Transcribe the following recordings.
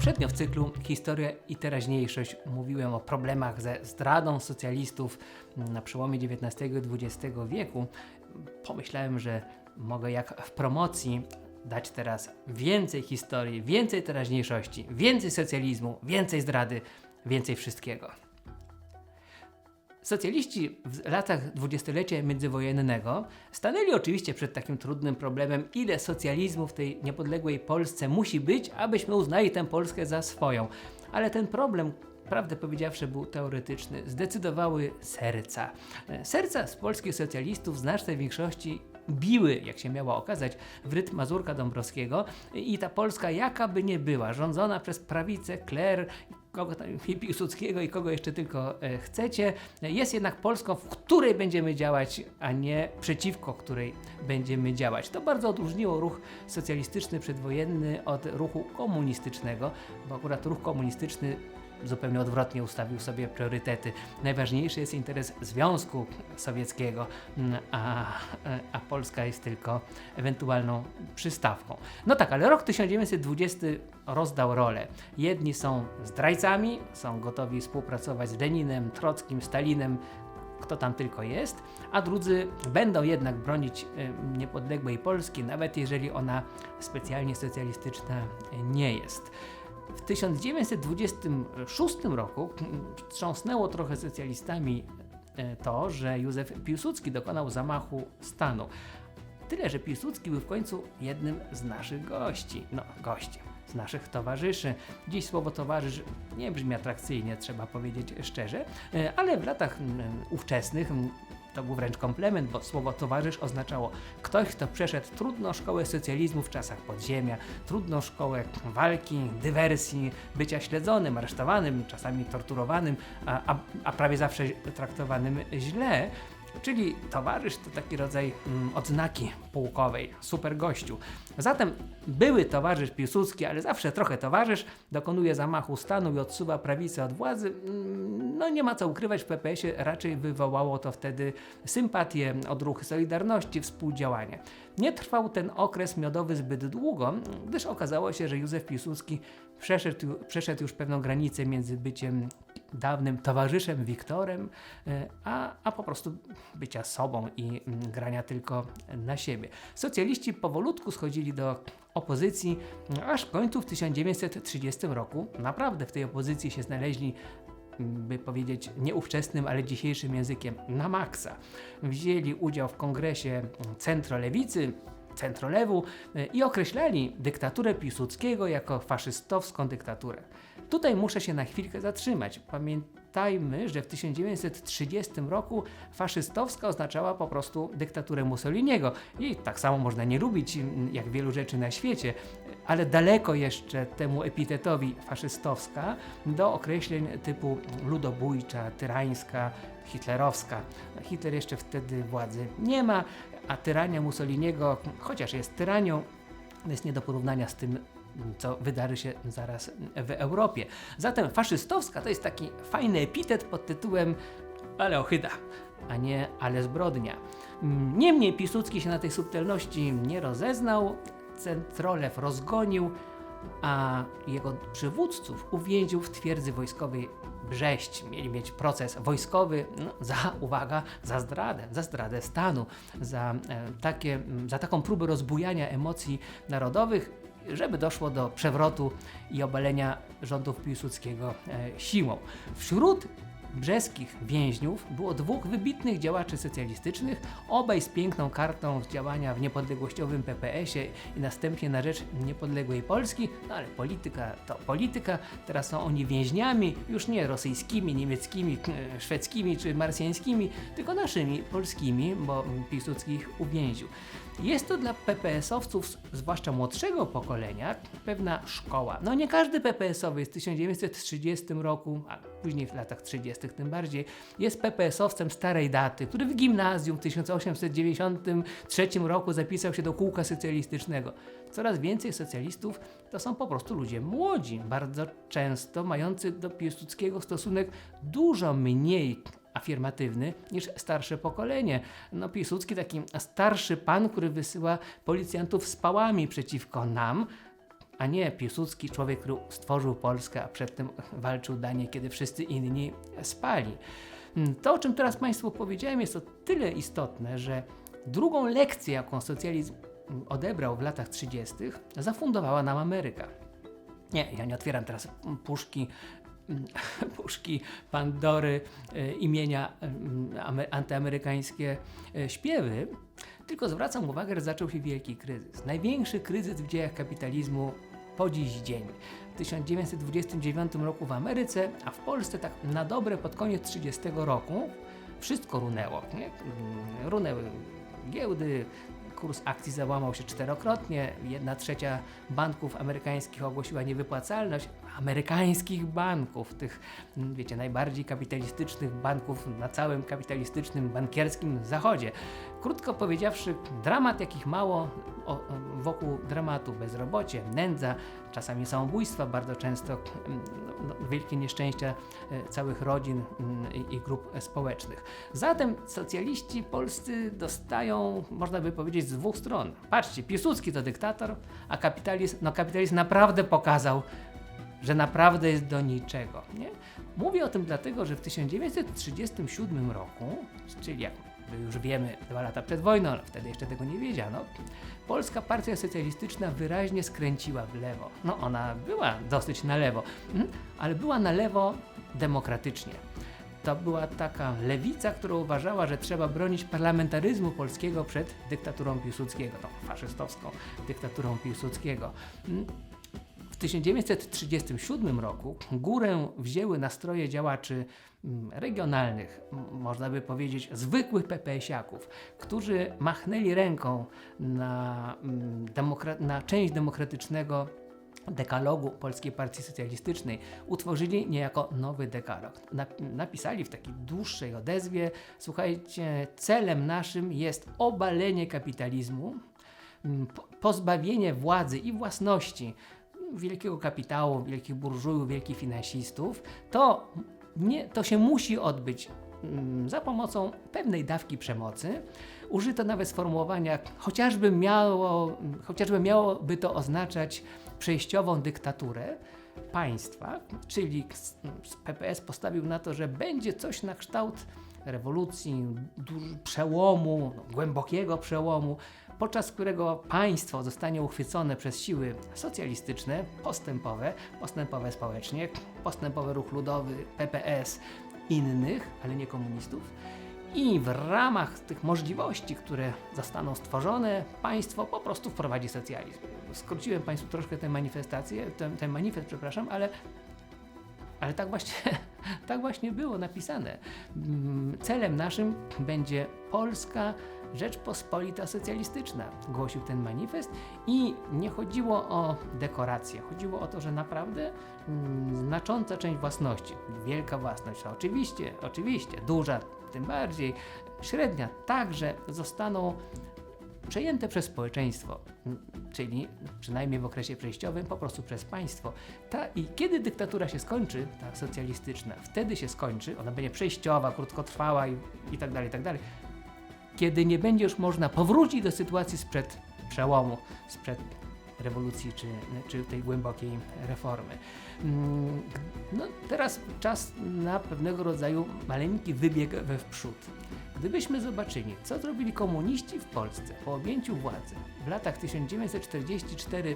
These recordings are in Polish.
Poprzednio w cyklu Historia i teraźniejszość mówiłem o problemach ze zdradą socjalistów na przełomie XIX i XX wieku. Pomyślałem, że mogę jak w promocji dać teraz więcej historii, więcej teraźniejszości, więcej socjalizmu, więcej zdrady, więcej wszystkiego. Socjaliści w latach dwudziestolecia międzywojennego stanęli oczywiście przed takim trudnym problemem, ile socjalizmu w tej niepodległej Polsce musi być, abyśmy uznali tę Polskę za swoją. Ale ten problem, prawdę powiedziawszy, był teoretyczny. Zdecydowały serca. Serca z polskich socjalistów w znacznej większości biły, jak się miało okazać, w rytm Mazurka Dąbrowskiego i ta Polska jaka by nie była, rządzona przez prawicę, kler, kogo tam, i Piłsudskiego i kogo jeszcze tylko e, chcecie, jest jednak Polską, w której będziemy działać, a nie przeciwko której będziemy działać. To bardzo odróżniło ruch socjalistyczny przedwojenny od ruchu komunistycznego, bo akurat ruch komunistyczny zupełnie odwrotnie ustawił sobie priorytety. Najważniejszy jest interes Związku Sowieckiego, mm, a, a Polska jest tylko ewentualną przystawką. No tak, ale rok 1920 rozdał rolę. Jedni są zdrajcami, są gotowi współpracować z Leninem, Trockim, Stalinem, kto tam tylko jest, a drudzy będą jednak bronić y, niepodległej Polski, nawet jeżeli ona specjalnie socjalistyczna nie jest. W 1926 roku wstrząsnęło trochę socjalistami e, to, że Józef Piłsudski dokonał zamachu stanu. Tyle, że Piłsudski był w końcu jednym z naszych gości. No, gościem, z naszych towarzyszy. Dziś słowo towarzysz nie brzmi atrakcyjnie, trzeba powiedzieć szczerze, e, ale w latach ówczesnych to był wręcz komplement, bo słowo towarzysz oznaczało ktoś, kto przeszedł trudną szkołę socjalizmu w czasach podziemia, trudną szkołę walki, dywersji, bycia śledzonym, aresztowanym, czasami torturowanym, a, a, prawie zawsze traktowanym źle. Czyli towarzysz to taki rodzaj mm, odznaki pułkowej, super gościu. Zatem były towarzysz Piłsudski, ale zawsze trochę towarzysz, dokonuje zamachu stanu i odsuwa prawicę od władzy. Mm, No nie ma co ukrywać, w PPS-ie raczej wywołało to wtedy sympatię, odruchy Solidarności, współdziałanie. Nie trwał ten okres miodowy zbyt długo, gdyż okazało się, że Józef Piłsudski przeszedł, przeszedł już pewną granicę między byciem dawnym towarzyszem Wiktorem, e, a, a po prostu bycia sobą i mm, grania tylko na siebie. Socjaliści powolutku schodzili do opozycji, aż w końcu w 1930 roku naprawdę w tej opozycji się znaleźli mm, by powiedzieć nieówczesnym, ale dzisiejszym językiem, na maksa. Wzięli udział w kongresie centrolewicy, centrolewu e, i określali dyktaturę Piłsudskiego jako faszystowską dyktaturę. Tutaj muszę się na chwilkę zatrzymać. Pamiętajmy, że w 1930 roku faszystowska oznaczała po prostu dyktaturę Mussoliniego. I tak samo można nie lubić, mm, jak wielu rzeczy na świecie, ale daleko jeszcze temu epitetowi faszystowska do określeń typu ludobójcza, tyrańska, hitlerowska. Hitler jeszcze wtedy władzy nie ma, a tyrania Mussoliniego, chociaż jest tyranią, jest nie do porównania z tym, co wydarzy się zaraz w Europie. Zatem faszystowska to jest taki fajny epitet pod tytułem ale ochyda, a nie ale zbrodnia. Niemniej Piłsudski się na tej subtelności nie rozeznał, Centrolew rozgonił, a jego przywódców uwięził w twierdzy wojskowej Brześć. Mieli mieć proces wojskowy no, za, uwaga, za zdradę, za zdradę stanu, za, e, takie, za taką próbę rozbujania emocji narodowych, żeby doszło do przewrotu i obalenia rządów Piłsudskiego e, siłą. Wśród brzeskich więźniów było dwóch wybitnych działaczy socjalistycznych, obaj z piękną kartą działania w niepodległościowym PPS-ie i następnie na rzecz niepodległej Polski, no ale polityka to polityka, teraz są oni więźniami, już nie rosyjskimi, niemieckimi, e, szwedzkimi czy marsjańskimi, tylko naszymi, polskimi, bo Piłsudski ich uwięził. Jest to dla PPS-owców, zwłaszcza młodszego pokolenia, pewna szkoła. No nie każdy PPS-owy jest w 1930 roku, a później w latach 30. tym bardziej, jest PPS-owcem starej daty, który w gimnazjum w 1893 roku zapisał się do kółka socjalistycznego. Coraz więcej socjalistów to są po prostu ludzie młodzi, bardzo często mający do Piłsudskiego stosunek dużo mniej afirmatywny niż starsze pokolenie. No Piłsudski taki starszy pan, który wysyła policjantów z pałami przeciwko nam, a nie Piłsudski, człowiek, który stworzył Polskę, a przedtem walczył danie, kiedy wszyscy inni spali. Mm, To, o czym teraz Państwu powiedziałem, jest o tyle istotne, że drugą lekcję, jaką socjalizm odebrał w latach 30., zafundowała nam Ameryka. Nie, ja nie otwieram teraz puszki, puszki Pandory e, imienia mm, ame- antyamerykańskie e, śpiewy, tylko zwracam uwagę, że zaczął się wielki kryzys. Największy kryzys w dziejach kapitalizmu po dziś dzień. W 1929 roku w Ameryce, a w Polsce tak na dobre pod koniec 30 roku wszystko runęło. Nie? Mm, Runęły giełdy, kurs akcji załamał się czterokrotnie, jedna trzecia banków amerykańskich ogłosiła niewypłacalność. Amerykańskich banków, tych, wiecie, najbardziej kapitalistycznych banków na całym kapitalistycznym, bankierskim zachodzie. Krótko powiedziawszy, dramat jakich mało o, wokół dramatu, bezrobocie, nędza, czasami samobójstwa, bardzo często mm, no, no, wielkie nieszczęścia e, całych rodzin mm, i, i grup e, społecznych. Zatem socjaliści polscy dostają, można by powiedzieć, z dwóch stron. Patrzcie, Piłsudski to dyktator, a kapitalizm, no kapitalizm naprawdę pokazał, że naprawdę jest do niczego. Nie? Mówię o tym dlatego, że w 1937 roku, czyli jak my już wiemy, dwa lata przed wojną, ale wtedy jeszcze tego nie wiedziano, Polska Partia Socjalistyczna wyraźnie skręciła w lewo. No ona była dosyć na lewo, mhm, ale była na lewo demokratycznie. To była taka lewica, która uważała, że trzeba bronić parlamentaryzmu polskiego przed dyktaturą Piłsudskiego, tą faszystowską dyktaturą Piłsudskiego. Mm, w 1937 roku górę wzięły nastroje działaczy mm, regionalnych, można by powiedzieć zwykłych PPS-iaków, którzy machnęli ręką na, mm, na część demokratycznego dekalogu Polskiej Partii Socjalistycznej utworzyli niejako nowy dekalog. Nap- napisali w takiej dłuższej odezwie, słuchajcie, celem naszym jest obalenie kapitalizmu, mm, po- pozbawienie władzy i własności wielkiego kapitału, wielkich burżujów, wielkich finansistów, to, nie, to się musi odbyć mm, za pomocą pewnej dawki przemocy. Użyto nawet sformułowania, chociażby, miało, chociażby miałoby to oznaczać przejściową dyktaturę państwa, czyli PPS postawił na to, że będzie coś na kształt rewolucji, przełomu, no, głębokiego przełomu, podczas którego państwo zostanie uchwycone przez siły socjalistyczne, postępowe, postępowe społecznie, postępowy ruch ludowy, PPS, innych, ale nie komunistów. I w ramach tych możliwości, które zostaną stworzone, państwo po prostu wprowadzi socjalizm. Skróciłem Państwu troszkę tę manifestację, ten, ten manifest, przepraszam, ale ale tak właśnie, tak właśnie było napisane. Mm, Celem naszym będzie Polska Rzeczpospolita Socjalistyczna, głosił ten manifest i nie chodziło o dekoracje, chodziło o to, że naprawdę mm, znacząca część własności, wielka własność, oczywiście, oczywiście, duża tym bardziej, średnia także zostaną przejęte przez społeczeństwo, czyli przynajmniej w okresie przejściowym po prostu przez państwo. Ta, I kiedy dyktatura się skończy, ta socjalistyczna, wtedy się skończy, ona będzie przejściowa, krótkotrwała i, i tak dalej, i tak dalej. Kiedy nie będzie już można powrócić do sytuacji sprzed przełomu, sprzed rewolucji czy, czy tej głębokiej reformy. Mm, No, teraz czas na pewnego rodzaju maleńki wybieg we wprzód. Gdybyśmy zobaczyli, co zrobili komuniści w Polsce po objęciu władzy w latach 1944-47,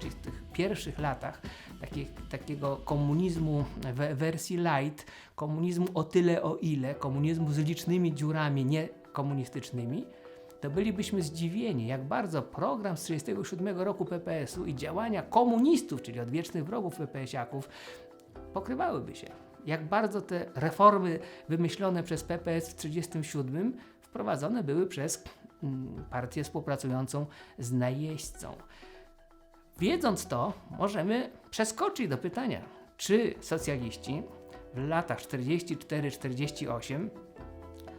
czyli w tych pierwszych latach takiego komunizmu w wersji light, komunizmu o tyle o ile, komunizmu z licznymi dziurami nie komunistycznymi, to bylibyśmy zdziwieni, jak bardzo program z 1937 roku PPS-u i działania komunistów, czyli odwiecznych wrogów PPS-iaków, pokrywałyby się. Jak bardzo te reformy wymyślone przez PPS w 1937 wprowadzone były przez mm, partię współpracującą z najeźdźcą. Wiedząc to, możemy przeskoczyć do pytania, czy socjaliści w latach 44-48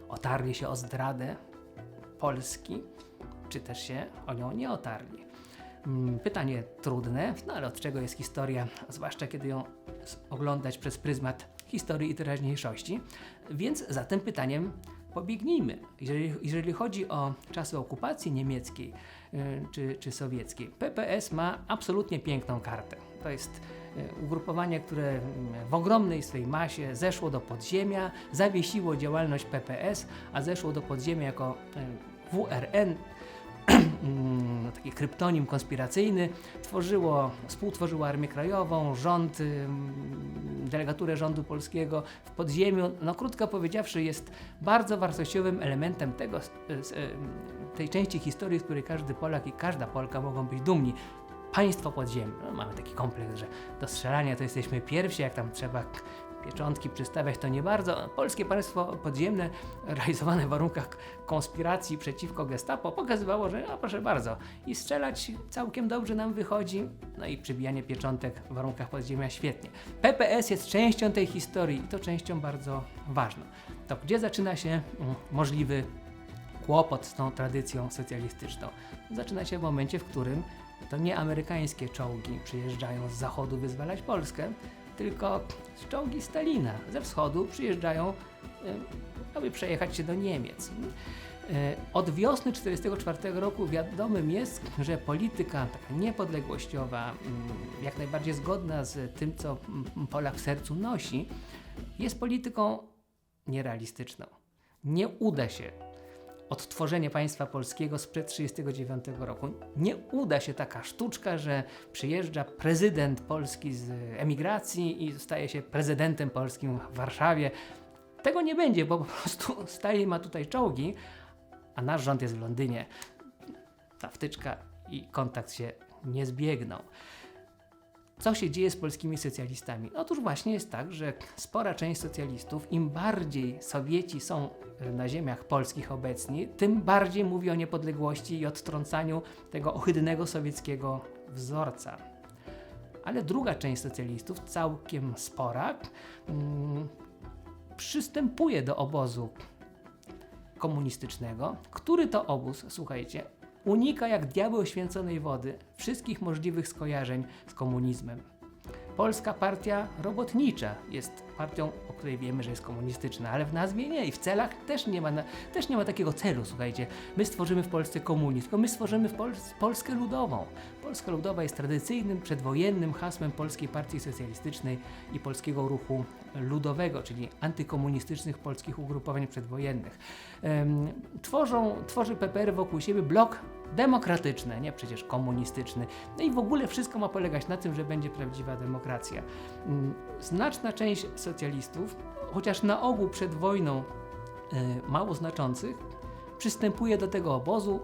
otarli się o zdradę Polski, czy też się o nią nie otarli. Mm, Pytanie trudne, no ale od czego jest historia, zwłaszcza kiedy ją oglądać przez pryzmat historii i teraźniejszości. Więc za tym pytaniem pobiegnijmy. Jeżeli, jeżeli chodzi o czasy okupacji niemieckiej y, czy, czy sowieckiej, PPS ma absolutnie piękną kartę. To jest y, ugrupowanie, które mm, w ogromnej swej masie zeszło do podziemia, zawiesiło działalność PPS, a zeszło do podziemia jako y, WRN, mm, taki kryptonim konspiracyjny, tworzyło, współtworzyło Armię Krajową, rząd, delegaturę rządu polskiego w podziemiu. No krótko powiedziawszy, jest bardzo wartościowym elementem tego, s- ym, tej części historii, z której każdy Polak i każda Polka mogą być dumni. Państwo podziemne. No, mamy taki kompleks, że do strzelania to jesteśmy pierwsi, jak tam trzeba pieczątki przystawiać, to nie bardzo. Polskie państwo podziemne, realizowane w warunkach konspiracji przeciwko gestapo, pokazywało, że no proszę bardzo, i strzelać całkiem dobrze nam wychodzi, no i przybijanie pieczątek w warunkach podziemia świetnie. PPS jest częścią tej historii i to częścią bardzo ważną. To gdzie zaczyna się mm, możliwy kłopot z tą tradycją socjalistyczną? Zaczyna się w momencie, w którym to nie amerykańskie czołgi przyjeżdżają z zachodu wyzwalać Polskę, tylko czołgi Stalina ze wschodu przyjeżdżają, y, aby przejechać się do Niemiec. Y, Od wiosny 1944 roku wiadomym jest, że polityka taka niepodległościowa, mm, jak najbardziej zgodna z tym, co Polak w sercu nosi, jest polityką nierealistyczną. Nie uda się odtworzenie państwa polskiego sprzed 1939 roku. Nie uda się taka sztuczka, że przyjeżdża prezydent Polski z emigracji i staje się prezydentem polskim w Warszawie. Tego nie będzie, bo po prostu Stalin ma tutaj czołgi, a nasz rząd jest w Londynie. Ta wtyczka i kontakt się nie zbiegną. Co się dzieje z polskimi socjalistami? Otóż właśnie jest tak, że spora część socjalistów, im bardziej Sowieci są e, na ziemiach polskich obecni, tym bardziej mówi o niepodległości i odtrącaniu tego ohydnego sowieckiego wzorca. Ale druga część socjalistów, całkiem spora, mm, przystępuje do obozu komunistycznego, który to obóz, słuchajcie, unika jak diabeł święconej wody wszystkich możliwych skojarzeń z komunizmem. Polska Partia Robotnicza jest partią, o której wiemy, że jest komunistyczna, ale w nazwie nie i w celach też nie ma, na, też nie ma takiego celu, słuchajcie. My stworzymy w Polsce komunizm, tylko my stworzymy w Pol Polskę Ludową. Polska Ludowa jest tradycyjnym, przedwojennym hasłem Polskiej Partii Socjalistycznej i Polskiego Ruchu Ludowego, czyli antykomunistycznych polskich ugrupowań przedwojennych. Em, tworzą, tworzy PPR wokół siebie blok demokratyczny, nie przecież komunistyczny. No i w ogóle wszystko ma polegać na tym, że będzie prawdziwa demokracja. Mm, Znaczna część socjalistów, chociaż na ogół przed wojną e, mało znaczących, przystępuje do tego obozu,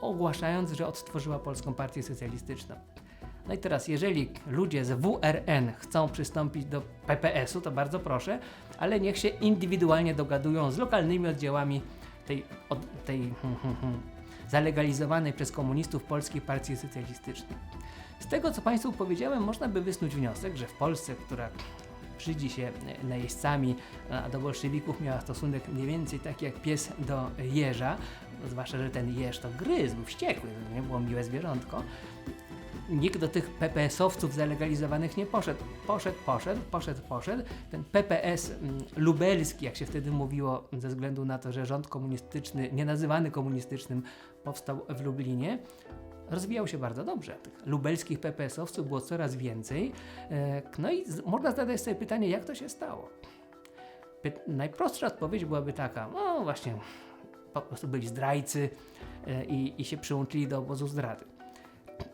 ogłaszając, że odtworzyła Polską Partię Socjalistyczną. No i teraz, jeżeli ludzie z WRN chcą przystąpić do PPS-u, to bardzo proszę, ale niech się indywidualnie dogadują z lokalnymi oddziałami tej, od, tej hmm, hmm, hmm, zalegalizowanej przez komunistów Polskiej Partii Socjalistycznej. Z tego, co Państwu powiedziałem, można by wysnuć wniosek, że w Polsce, która brzydzi się najeźdźcami, a do bolszewików miała stosunek mniej więcej taki jak pies do jeża, zwłaszcza, że ten jeż to gryzł, wściekły, nie było miłe zwierzątko. Nikt do tych PPS-owców zalegalizowanych nie poszedł. Poszedł, poszedł, poszedł, poszedł. Ten PPS mm, lubelski, jak się wtedy mówiło, ze względu na to, że rząd komunistyczny, nie nazywany komunistycznym, powstał w Lublinie, rozwijał się bardzo dobrze. Tych lubelskich PPS-owców było coraz więcej. E, No i można zadać sobie pytanie, jak to się stało? Py- najprostsza odpowiedź byłaby taka, no właśnie, po prostu byli zdrajcy e, i, i się przyłączyli do obozu zdrady.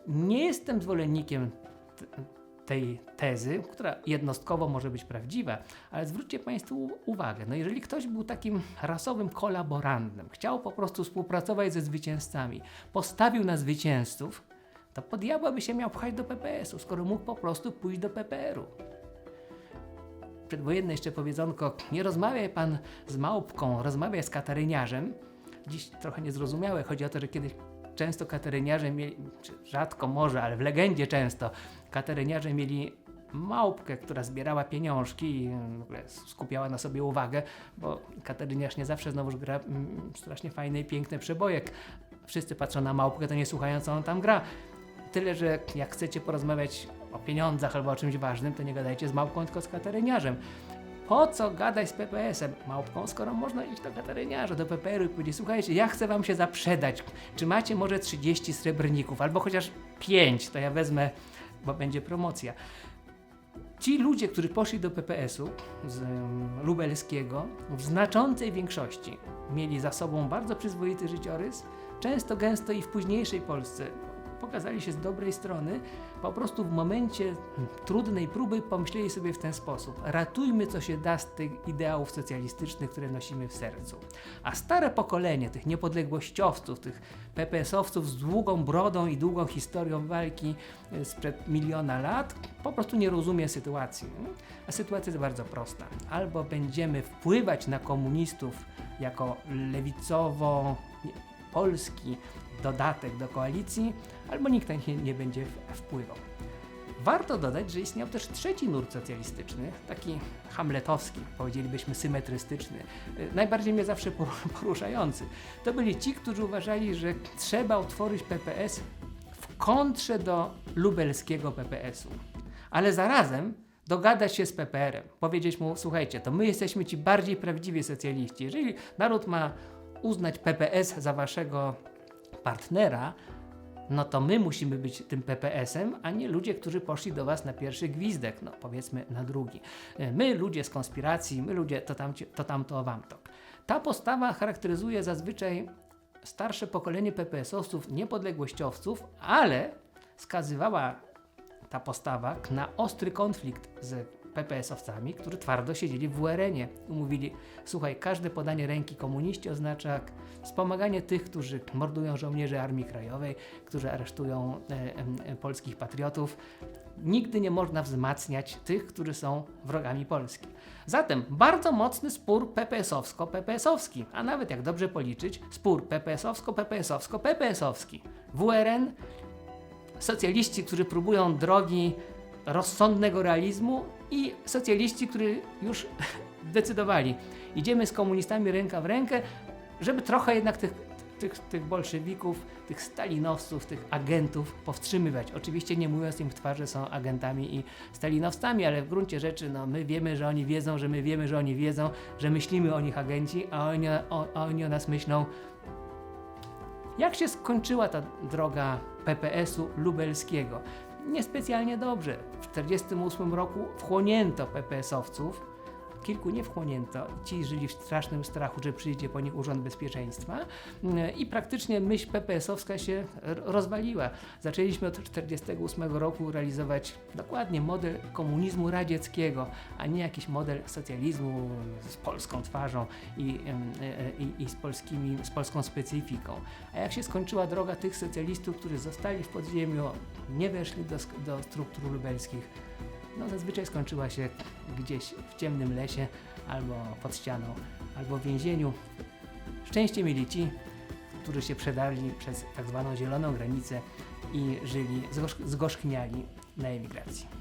Nie jestem zwolennikiem tej tezy, która jednostkowo może być prawdziwa, ale zwróćcie Państwo u- uwagę, no jeżeli ktoś był takim rasowym kolaborantem, chciał po prostu współpracować ze zwycięzcami, postawił na zwycięzców, to po diabła by się miał pchać do PPS-u, skoro mógł po prostu pójść do PPR-u. Przedwojenne jeszcze powiedzonko, nie rozmawiaj pan z małpką, rozmawiaj z kataryniarzem. Dziś trochę niezrozumiałe, chodzi o to, że kiedyś często kateryniarze mieli, rzadko może, ale w legendzie często, kateryniarze mieli małpkę, która zbierała pieniążki i ogóle skupiała na sobie uwagę, bo kateryniarz nie zawsze znowuż gra mm, strasznie fajne i piękne przebojek. Wszyscy patrzą na małpkę, to nie słuchają, co on tam gra. Tyle, że jak chcecie porozmawiać o pieniądzach albo o czymś ważnym, to nie gadajcie z małpką, tylko z kateryniarzem. Po co gadać z PPS-em, małpką, skoro można iść do kataryniarza, do PPR-u i powiedzieć, słuchajcie, ja chcę wam się zaprzedać, czy macie może 30 srebrników, albo chociaż 5, to ja wezmę, bo będzie promocja. Ci ludzie, którzy poszli do PPS-u z em, lubelskiego, w znaczącej większości mieli za sobą bardzo przyzwoity życiorys, często, gęsto i w późniejszej Polsce pokazali się z dobrej strony, po prostu w momencie trudnej próby pomyśleli sobie w ten sposób: ratujmy co się da z tych ideałów socjalistycznych, które nosimy w sercu. A stare pokolenie tych niepodległościowców, tych PPS-owców z długą brodą i długą historią walki e, sprzed miliona lat, po prostu nie rozumie sytuacji. A sytuacja jest bardzo prosta. Albo będziemy wpływać na komunistów jako lewicowo polski dodatek do koalicji, albo nikt na nie, nie będzie wpływał. Warto dodać, że istniał też trzeci nurt socjalistyczny, taki hamletowski, powiedzielibyśmy symetrystyczny, y, najbardziej mnie zawsze poru- poruszający. To byli ci, którzy uważali, że trzeba utworzyć PPS w kontrze do lubelskiego PPS-u, ale zarazem dogadać się z PPR-em, powiedzieć mu, słuchajcie, to my jesteśmy ci bardziej prawdziwi socjaliści. Jeżeli naród ma uznać PPS za waszego partnera, no to my musimy być tym PPS-em, a nie ludzie, którzy poszli do was na pierwszy gwizdek, no powiedzmy na drugi. E, My, ludzie z konspiracji, my ludzie to tamcie, to tamto, wamto. Ta postawa charakteryzuje zazwyczaj starsze pokolenie PPS-owców, niepodległościowców, ale skazywała ta postawa na ostry konflikt z PPS-owcami, którzy twardo siedzieli w WRN-ie i mówili: Słuchaj, każde podanie ręki komuniści oznacza wspomaganie tych, którzy mordują żołnierzy Armii Krajowej, którzy aresztują e, e, polskich patriotów. Nigdy nie można wzmacniać tych, którzy są wrogami Polski. Zatem bardzo mocny spór PPS-owsko-PPS-owski, a nawet jak dobrze policzyć, spór PPS-owsko-PPS-owsko-PPS-owski. WRN socjaliści, którzy próbują drogi rozsądnego realizmu i socjaliści, którzy już decydowali, idziemy z komunistami ręka w rękę, żeby trochę jednak tych, tych, tych bolszewików, tych stalinowców, tych agentów powstrzymywać. Oczywiście nie mówiąc im w twarz, że są agentami i stalinowcami, ale w gruncie rzeczy no, my wiemy, że oni wiedzą, że my wiemy, że oni wiedzą, że myślimy o nich agenci, a oni, o, a oni o nas myślą jak się skończyła ta droga PPS-u lubelskiego? Niespecjalnie dobrze. W 1948 roku wchłonięto PPS-owców, kilku nie wchłonięto. Ci żyli w strasznym strachu, że przyjdzie po nich Urząd Bezpieczeństwa Mm, i praktycznie myśl PPS-owska się rozwaliła. Zaczęliśmy od 1948 roku realizować dokładnie model komunizmu radzieckiego, a nie jakiś model socjalizmu z polską twarzą i, e, e, i, i z, polskimi, z polską specyfiką. A jak się skończyła droga tych socjalistów, którzy zostali w podziemiu, nie weszli do, do struktur lubelskich, no zazwyczaj skończyła się gdzieś w ciemnym lesie, albo pod ścianą, albo w więzieniu. Szczęście mieli ci, którzy się przedarli przez tak zwaną zieloną granicę i żyli, zgorzk- zgorzkniali na emigracji.